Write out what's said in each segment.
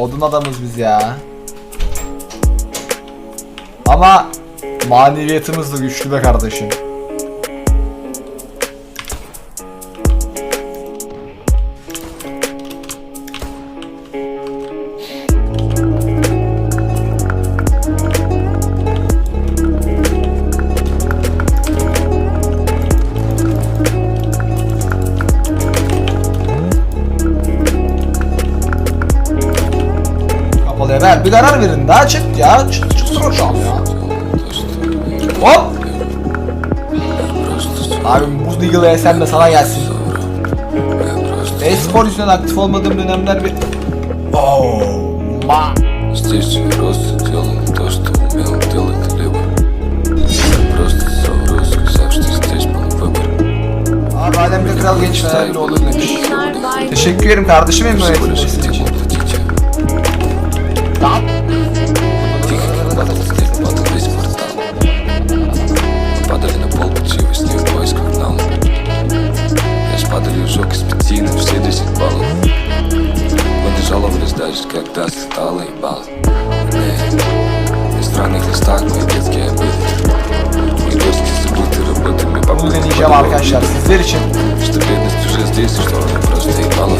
Odun adamız biz ya. Ama maneviyatımız da güçlü be kardeşim. Kapalıya ver bir karar verin daha çık ya çık çıksana şu an ya. Hop. Abi bu Deagle sen de sana gelsin. E-spor yüzünden aktif olmadığım dönemler bir... Oh, ma. Здесь я просто делал то, что умел делать либо Просто совру, сказав, что здесь был выбор Abi Alemde Kral Gençler bir olur demiş. Yayınlar bay bay. Teşekkür ederim kardeşim Всего Дружок из пяти на все десять баллов Мы не жаловались даже, когда стало ебало В странных листах мои детские обиды Мои доски забыты работами по Bugün inşallah arkadaşlar sizler için Что бедность уже здесь, что она просто ебала.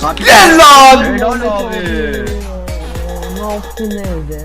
Sakin. Gel lan! Helal abi. Ne yaptın evde?